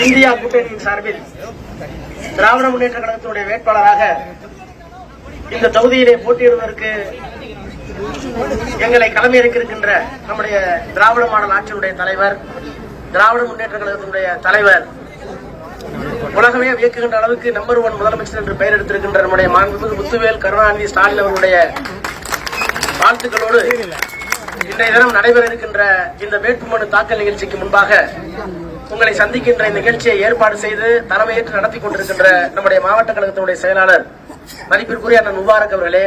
India கூட்டணியின் சார்பில் திராவிட முன்னேற்ற கழகத்தினுடைய வேட்பாளராக இந்த தொகுதியிலே போட்டியிடுவதற்கு எங்களை களமிறக்கிருக்கின்ற நம்முடைய திராவிட மாடல் ஆட்சியுடைய தலைவர் திராவிட முன்னேற்ற கழகத்தினுடைய தலைவர் உலகமே வியக்குகின்ற அளவுக்கு நம்பர் ஒன் முதலமைச்சர் என்று பெயர் எடுத்திருக்கின்ற நம்முடைய மாண்புமிகு முத்துவேல் கருணாநிதி ஸ்டாலின் அவர்களுடைய வாழ்த்துக்களோடு இன்றைய தினம் நடைபெற இருக்கின்ற இந்த வேட்புமனு தாக்கல் நிகழ்ச்சிக்கு முன்பாக உங்களை சந்திக்கின்ற இந்த நிகழ்ச்சியை ஏற்பாடு செய்து தலைமையேற்று நடத்தி கொண்டிருக்கின்ற நம்முடைய மாவட்ட கழகத்தினுடைய செயலாளர் மதிப்பிற்குரிய அண்ணன் முபாரக் அவர்களே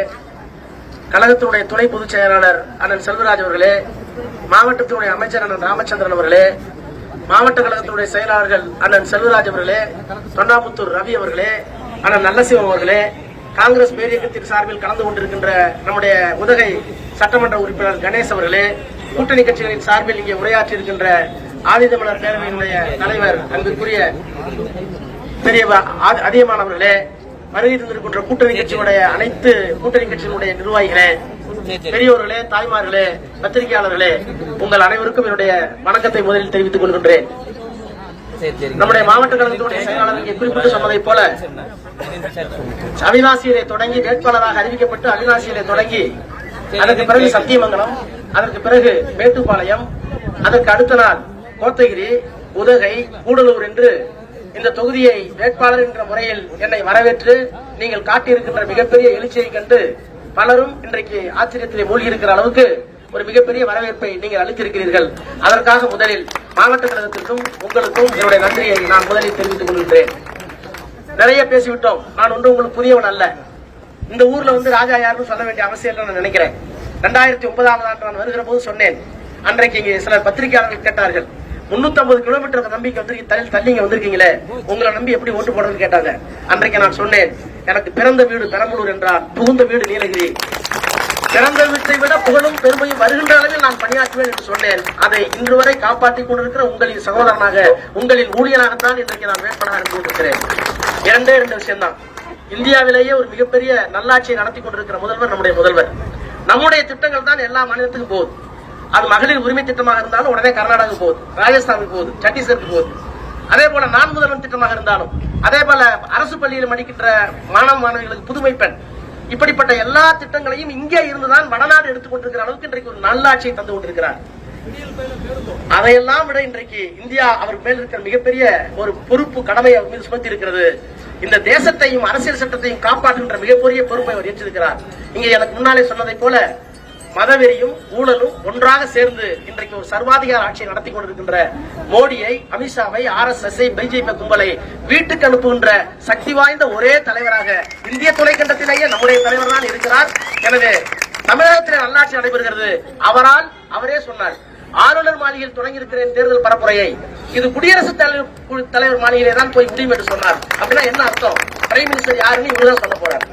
கழகத்தினுடைய துணை பொதுச் செயலாளர் அண்ணன் செல்வராஜ் அவர்களே மாவட்டத்தினுடைய அமைச்சர் அண்ணன் ராமச்சந்திரன் அவர்களே மாவட்ட கழகத்தினுடைய செயலாளர்கள் அண்ணன் செல்வராஜ் அவர்களே தொண்டாமுத்தூர் ரவி அவர்களே அண்ணன் நல்லசிவம் அவர்களே காங்கிரஸ் பேரியக்கத்தின் சார்பில் கலந்து கொண்டிருக்கின்ற நம்முடைய உதகை சட்டமன்ற உறுப்பினர் கணேஷ் அவர்களே கூட்டணி கட்சிகளின் சார்பில் இங்கே உரையாற்றி இருக்கின்ற ஆதிதமிழர் பேரவையினுடைய தலைவர் அங்குக்குரிய பெரிய அதிகமானவர்களே வருகை தந்திருக்கின்ற கூட்டணி கட்சியுடைய அனைத்து கூட்டணி கட்சியினுடைய நிர்வாகிகளே பெரியோர்களே தாய்மார்களே பத்திரிகையாளர்களே உங்கள் அனைவருக்கும் என்னுடைய வணக்கத்தை முதலில் தெரிவித்துக் கொள்கின்றேன். நம்முடைய மாவட்ட கழகத்தினுடைய செயலாளர் இங்கே குறிப்பிட்டு சொன்னதை போல அவிநாசியிலே தொடங்கி வேட்பாளராக அறிவிக்கப்பட்டு அவிநாசியிலே தொடங்கி அதற்கு பிறகு சத்தியமங்கலம் அதற்கு பிறகு மேட்டுப்பாளையம் அதற்கு அடுத்த நாள் கோத்தகிரி உதகை கூடலூர் என்று இந்த தொகுதியை வேட்பாளர் என்ற முறையில் என்னை வரவேற்று நீங்கள் காட்டியிருக்கின்ற மிகப்பெரிய எழுச்சியை கண்டு பலரும் இன்றைக்கு ஆச்சரியத்திலே மூழ்கியிருக்கிற அளவுக்கு ஒரு மிகப்பெரிய வரவேற்பை நீங்கள் அளித்திருக்கிறீர்கள். அதற்காக முதலில் மாவட்ட கழகத்திற்கும் உங்களுக்கும் என்னுடைய நன்றியை நான் முதலில் தெரிவித்துக் கொள்கின்றேன். நிறைய பேசிவிட்டோம். நான் ஒன்று உங்களுக்கு புதியவன் அல்ல. இந்த ஊர்ல வந்து ராஜா யாருன்னு சொல்ல வேண்டிய அவசியம் இல்லை நான் நினைக்கிறேன். ரெண்டாயிரத்தி ஒன்பதாம் ஆண்டு நான் வருகிற போது சொன்னேன். அன்றைக்கு இங்கே சில பத்திரிகையாளர்கள் கேட்டார்கள். 350 கிலோமீட்டர் நம்பிக்கை வந்து தள்ளி தள்ளிங்க வந்திருக்கீங்களே? உங்களை நம்பி எப்படி ஓட்டு போடுறதுன்னு கேட்டாங்க. அன்றைக்கு நான் சொன்னேன் எனக்கு பிறந்த வீடு பெரம்பலூர் என்றார் புகுந்த வீடு நீலகிரி. பிறந்த வீட்டை விட புகழும் பெருமையும் வருகின்ற அளவில் நான் பணியாற்றுவேன் என்று சொன்னேன். அதை இன்று வரை காப்பாற்றிக் கொண்டிருக்கிற உங்களின் சகோதரனாக உங்களின் ஊழியனாகத்தான் இன்றைக்கு நான் வேட்பாளராக இருந்து கொண்டிருக்கிறேன். இரண்டே இரண்டு விஷயம்தான். இந்தியாவிலேயே ஒரு மிகப்பெரிய நல்லாட்சியை நடத்தி கொண்டிருக்கிற முதல்வர் நம்முடைய முதல்வர். நம்முடைய திட்டங்கள் தான் எல்லா மாநிலத்துக்கும் போகுது. அது மகளிர் உரிமை திட்டமாக இருந்தாலும் உடனே கர்நாடகா போகுது ராஜஸ்தானுக்கு போகுது சத்தீஸ்கருக்கு போகுது. அதே போல நான் முதல்வன் திட்டமாக இருந்தாலும் அதே போல அரசு பள்ளியில் படிக்கின்ற மாணவ மாணவிகளுக்கு புதுமை பெண். இப்படிப்பட்ட எல்லா திட்டங்களையும் இங்கே இருந்துதான் வடநாடு எடுத்துக்கொண்டிருக்கிற அளவுக்கு இன்றைக்கு ஒரு நல்லாட்சியை தந்து கொண்டிருக்கிறார். அதையெல்லாம் விட இன்றைக்கு இந்தியா அவர் மேல் இருக்கிற மிகப்பெரிய ஒரு பொறுப்பு கடமை அவர் மீது சுமத்தி இருக்கிறது. இந்த தேசத்தையும் அரசியல் சட்டத்தையும் காப்பாற்றுகின்ற மிகப்பெரிய பொறுப்பை அவர் ஏற்றிருக்கிறார். இங்கே எனக்கு முன்னாலே சொன்னதை போல மதவெறியும் ஊழலும் ஒன்றாக சேர்ந்து இன்றைக்கு ஒரு சர்வாதிகார ஆட்சியை நடத்தி கொண்டிருக்கின்ற மோடியை அமித்ஷாவை ஆர் எஸ் எஸ் பிஜேபி கும்பலை வீட்டுக்கு அனுப்புகின்ற சக்தி வாய்ந்த ஒரே தலைவராக இந்திய துணைக்கண்டத்திலேயே நம்முடைய தலைவர் தான் இருக்கிறார். எனவே தமிழகத்தில் நல்லாட்சி நடைபெறுகிறது. அவரால் அவரே சொன்னார் ஆளுநர் மாளிகையில் தொடங்கி இருக்கிறேன் தேர்தல் பரப்புரையை. இது குடியரசுத் தலைவர் தலைவர் மாளிகையிலே தான் போய் முடியும் என்று சொன்னார். அப்படின்னா என்ன அர்த்தம்? பிரைம் மினிஸ்டர் யாருன்னு இவர்தான் சொல்ல போறார்.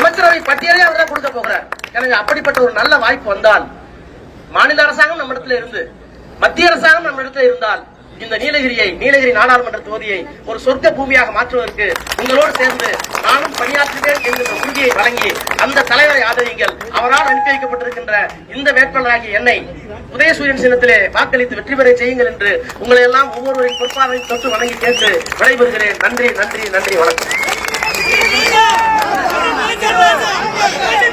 அமைச்சரவை பட்டியலே அவர் தான் கொடுக்க போகிறார். எனவே அப்படிப்பட்ட ஒரு நல்ல வாய்ப்பு வந்தால் மாநில அரசாங்கம் நம்ம இடத்துல இருந்து மத்திய அரசாங்கம் நம்ம இடத்துல இருந்தால் இந்த நீலகிரியை நீலகிரி நாடாளுமன்ற தொகுதியை ஒரு சொர்க்க பூமியாக மாற்றுவதற்கு உங்களோடு சேர்ந்து நானும் பணியாற்றுவேன் என்கிற உறுதியை வழங்கி அந்த தலைவரை ஆதரியுங்கள். அவரால் அனுப்பி வைக்கப்பட்டிருக்கின்ற இந்த வேட்பாளராகிய என்னை உதயசூரியன் சின்னத்திலே வாக்களித்து வெற்றி பெற செய்யுங்கள் என்று உங்களை எல்லாம் ஒவ்வொருவரின் பொறுப்பாளரையும் தொட்டு வணங்கி கேட்டு விடைபெறுகிறேன். நன்றி நன்றி நன்றி வணக்கம். ¡Mierda!